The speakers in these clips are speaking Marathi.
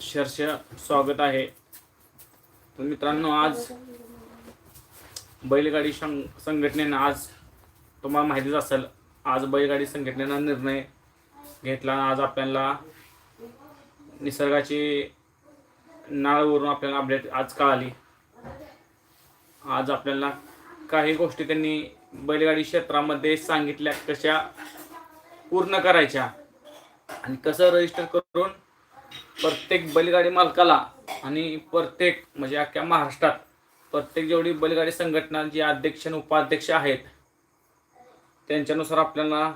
शर्ष स्वागत आहे. तर मित्रांनो आज बैलगाडी शं संघटनेनं आज तुम्हाला माहितीच असेल आज बैलगाडी संघटनेनं निर्णय घेतला आज आपल्याला निसर्गाची नाळवरून आपल्याला अपडेट आज कळाली. आज आपल्याला काही गोष्टी त्यांनी बैलगाडी क्षेत्रामध्ये सांगितल्या कशा पूर्ण करायच्या आणि कसं रजिस्टर करून प्रत्येक बैलगाडी मालकाला आणि प्रत्येक म्हणजे अख्ख्या महाराष्ट्रात प्रत्येक जेवढी बैलगाडी संघटना जी अध्यक्ष आणि उपाध्यक्ष आहेत त्यांच्यानुसार आपल्याला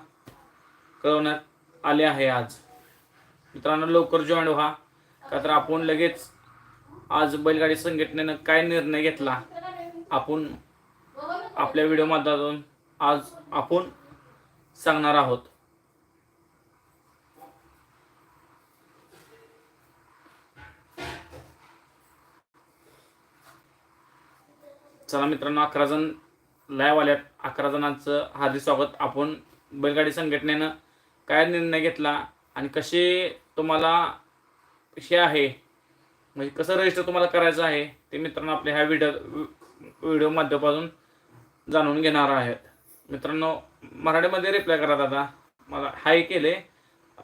कळवण्यात आले आहे आज. मित्रांनो लवकर जॉईन व्हा का तर आपण लगेच आज बैलगाडी संघटनेनं काय निर्णय घेतला आपण आपल्या व्हिडिओ माध्यमातून आज आपण सांगणार आहोत. चला मित्रांनो अकरा जण लाईव्ह आल्यात. अकरा जणांचं हार्दिक स्वागत. आपण बैलगाडी संघटनेनं काय निर्णय घेतला आणि कसे तुम्हाला हे आहे? म्हणजे कसं रजिस्टर तुम्हाला करायचं आहे? ते मित्रांनो आपल्या ह्या व्हिडिओ व्हिडिओ माध्यमातून जाणून घेणार आहेत. मित्रांनो मराठीमध्ये रिप्लाय करा दादा. मला हाय केले.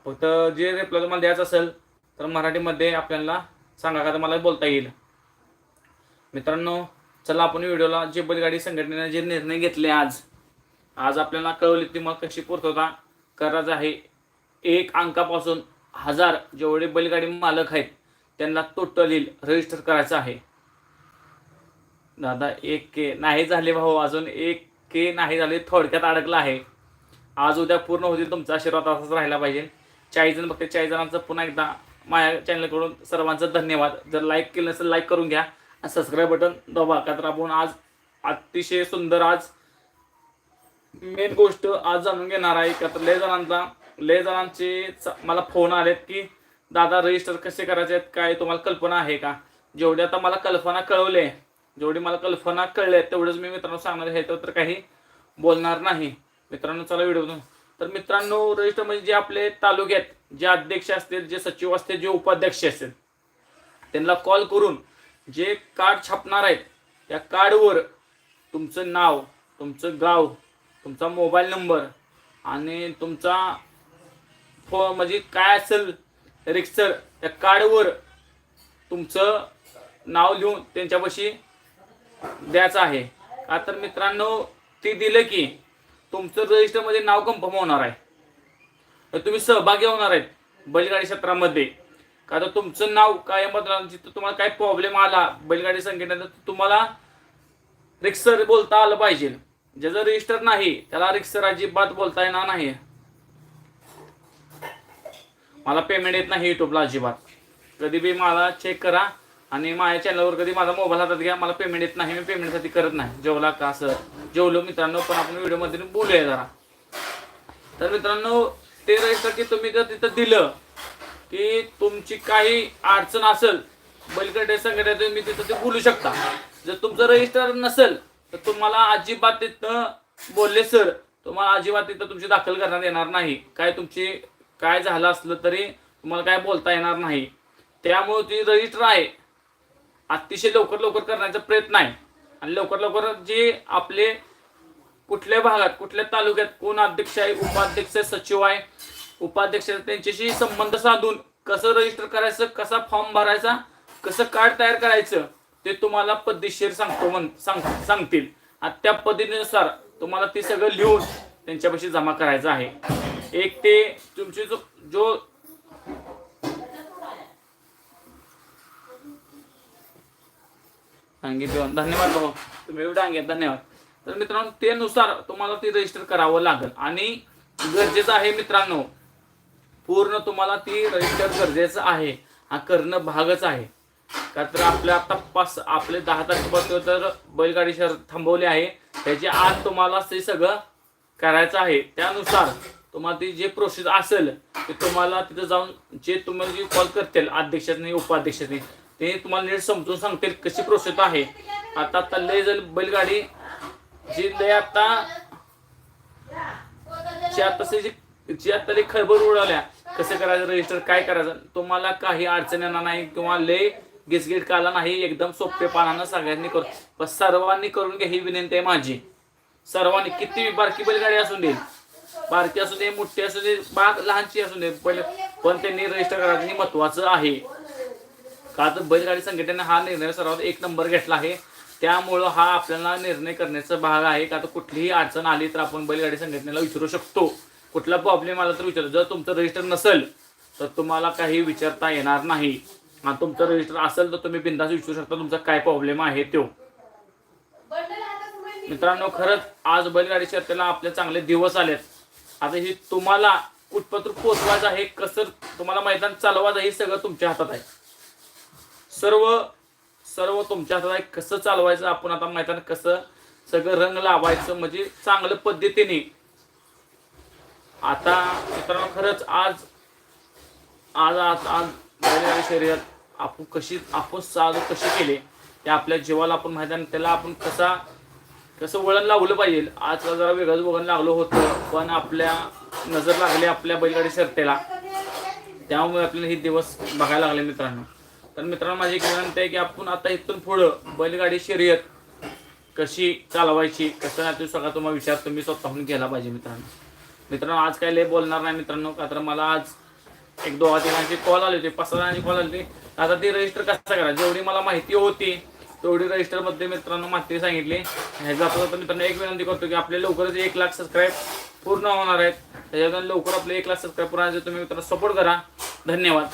फक्त जे रिप्लाय तुम्हाला द्यायचं असेल तर मराठीमध्ये आपल्याला सांगा का तर मला बोलता येईल. मित्रांनो चला आपण व्हिडिओला जे बैलगाडी संघटनेने जे निर्णय घेतले आज आज आपल्याला कळवले ती मग कशी पूर्तता करायचं आहे. एक अंकापासून हजार जेवढे बैलगाडी मालक आहेत त्यांना टोटली रजिस्टर करायचं आहे. दादा एक के नाही झाले भाऊ अजून एक के नाही झाले थोडक्यात अडकलं आहे. आज उद्या पूर्ण होतील तुमचा आशीर्वाद असाच राहिला पाहिजे. चाळीस जण बघते चाळीस जणांचं पुन्हा एकदा माझ्या चॅनलकडून सर्वांचं धन्यवाद. जर लाईक केलं नसेल लाईक करून घ्या. सबस्क्राईब बटन दाबा का तर आपण आज अतिशय सुंदर आज मेन गोष्ट आज जाणून घेणार आहे का तर लय जणांचा लय जणांचे मला फोन आलेत की दादा रजिस्टर कसे करायचे आहेत? काय तुम्हाला कल्पना आहे का? जेवढे आता मला कल्पना कळवले जेवढी मला कल्पना कळल्या तेवढंच मी मित्रांनो सांगणार आहे तर काही बोलणार नाही. मित्रांनो चला व्हिडिओ तर मित्रांनो रजिस्टर म्हणजे जे आपले तालुक्यात जे अध्यक्ष असतील जे सचिव असतील जे उपाध्यक्ष असतील त्यांना कॉल करून जे कार्ड छापणार आहेत त्या कार्डवर तुमचं नाव तुमचं गाव तुमचा मोबाईल नंबर आणि तुमचा फो म्हणजे काय असेल रिक्सर त्या कार्डवर तुमचं नाव लिहून त्यांच्यापाशी द्यायचं आहे. का तर मित्रांनो ते दिलं की तुमचं रजिस्टरमध्ये नाव कन्फर्म होणार आहे. तुम्ही सहभागी होणार आहेत. बैलगाडी क्षेत्रामध्ये. का तर तुमचं नाव काय जिथं तुम्हाला काय प्रॉब्लेम आला बैलगाडी संघटनेचा तर तुम्हाला रिक्सर बोलता आलं पाहिजे. ज्याचं रजिस्टर नाही त्याला रिक्सर अजिबात बोलता येणार नाही. मला पेमेंट येत नाही युट्यूबला अजिबात. कधी बी मला चेक करा आणि माझ्या चॅनलवर कधी माझा मोबाईल हातात घ्या मला पेमेंट येत नाही मी पेमेंटसाठी करत नाही. जेवला का असं जेवलो मित्रांनो पण आपण व्हिडिओमध्ये बोलूया जरा. तर मित्रांनो ते रजिस्टर की तुम्ही जर तिथं दिलं की तुमची काही अडचण असेल बैलगाडी संघटनेत तुम्ही तिथं ते बोलू शकता. जर तुमचं रजिस्टर नसेल तर तुम्हाला अजिबात तिथं बोलले सर तुम्हाला अजिबात तिथं तुमची दाखल करण्यात येणार नाही. काय तुमची काय झालं असलं तरी तुम्हाला काय बोलता येणार नाही. त्यामुळे ती रजिस्टर आहे. अतिशय लवकर लवकर करण्याचा प्रयत्न आहे. आणि लवकर लवकर जे आपले कुठल्या भागात कुठल्या तालुक्यात कोण अध्यक्ष आहे उपाध्यक्ष आहे, सचिव आहे उपाध्यक्ष त्यांच्याशी संबंध साधून कसं रजिस्टर करायचं कसा फॉर्म भरायचा कसं कार्ड तयार करायचं ते तुम्हाला पद्धतशीर सांगतो म्हण सांग सांगतील. आणि त्या पद्धतीनुसार तुम्हाला ते सगळं लिहून त्यांच्यापाशी जमा करायचं आहे. एक ते तुमची जो जो सांगितलं. धन्यवाद भाऊ. तुम्ही एवढं सांगितलं. धन्यवाद. तर मित्रांनो त्यानुसार तुम्हाला ते रजिस्टर करावं लागेल. आणि गरजेचं आहे मित्रांनो पूर्ण तुम्हाला ती रजिस्टर गरजेचं आहे. हा करणं भागच आहे. का तर आपल्या आता पाच आपले दहा तारखेपासून तर बैलगाडी शहर थांबवले आहे. त्याच्या आज तुम्हाला ते सगळं करायचं आहे. त्यानुसार तुम्हाला ती जे प्रोसेस असेल ते तुम्हाला तिथं जाऊन जे तुम्हाला जे कॉल करतील अध्यक्षाने उपाध्यक्षाने ते तुम्हाला नीट समजून सांगतील कशी प्रोसेस आहे. आता आता लय जर बैलगाडी जी लय आता जी आता जी जी आता लय खळबळ उडवल्या कसं करायचं रजिस्टर काय करायचं? तुम्हाला काही अडचण येणार नाही किंवा लय गिसगिट काला नाही एकदम सोपे पानानं सगळ्यांनी करू. पण सर्वांनी करून घ्या ही विनंती आहे माझी. सर्वांनी किती बारकी बैलगाडी असून दे. बारकी असू दे मोठी असू दे बाग लहानची असू दे पहिले पण त्यांनी रजिस्टर करायचं हे महत्वाचं आहे. का तर बैलगाडी संघटनेने हा निर्णय सर्वात एक नंबर घेतला आहे. त्यामुळं हा आपल्याला निर्णय करण्याचा भाग आहे. का तर कुठलीही अडचण आली तर आपण बैलगाडी संघटनेला विचारू शकतो. कुठला प्रॉब्लेम आला तर विचारू. जर तुमचं रजिस्टर नसेल तर तुम्हाला काही विचारता येणार नाही. आणि तुमचं रजिस्टर असेल तर तुम्ही बिंदास विचारू शकता तुमचा काय प्रॉब्लेम आहे तो. मित्रांनो खरंच आज बैलगाडी शर्यतीला आपले चांगले दिवस आलेत. आता ही तुम्हाला कुठपत्र पोचवायचं आहे कसं तुम्हाला मैदान चालवायचं हे सगळं तुमच्या हातात आहे. सर्व सर्व तुमच्या हातात आहे. कसं चालवायचं आपण आता मैदान कसं सगळं रंग लावायचं म्हणजे चांगल्या पद्धतीने आता मित्रांनो खरंच आज आज आज आज बैलगाडी शर्यत आपण कशी आपण साधू कशी केले ते आपल्या जीवाला आपण माहिती आहे आणि त्याला आपण कसा कसं वळण लावलं पाहिजे. आजकाल जरा वेगळंच वळण लागलं होतं पण आपल्या नजर लागली आपल्या बैलगाडी शर्यतीला. त्यामुळे आपल्याला हे दिवस बघायला लागले मित्रांनो. तर मित्रांनो माझी एक विनंती आहे की आपण आता इथून पुढं बैलगाडी शर्यत कशी चालवायची कसं नाही तुम्ही सगळा तुम्हाला विचार तुम्ही स्वतःहून केला पाहिजे मित्रांनो. मित्रांनो आज काय लय बोलणार नाही मित्रांनो का तर मला आज एक दोघा तिघांचे कॉल आले होते पाच जणांची कॉल आली होती. आता ती रजिस्टर कसं करा जेवढी मला माहिती होती तेवढी रजिस्टरमध्ये मित्रांनो माहिती सांगितली. हे जाता मित्रांनो एक विनंती करतो की आपले लवकरच एक लाख सबस्क्राईब पूर्ण होणार आहेत. त्याच्यातून लवकर आपले एक लाख सबस्क्राईब पूर्ण तुम्ही मित्रांनो सपोर्ट करा. धन्यवाद.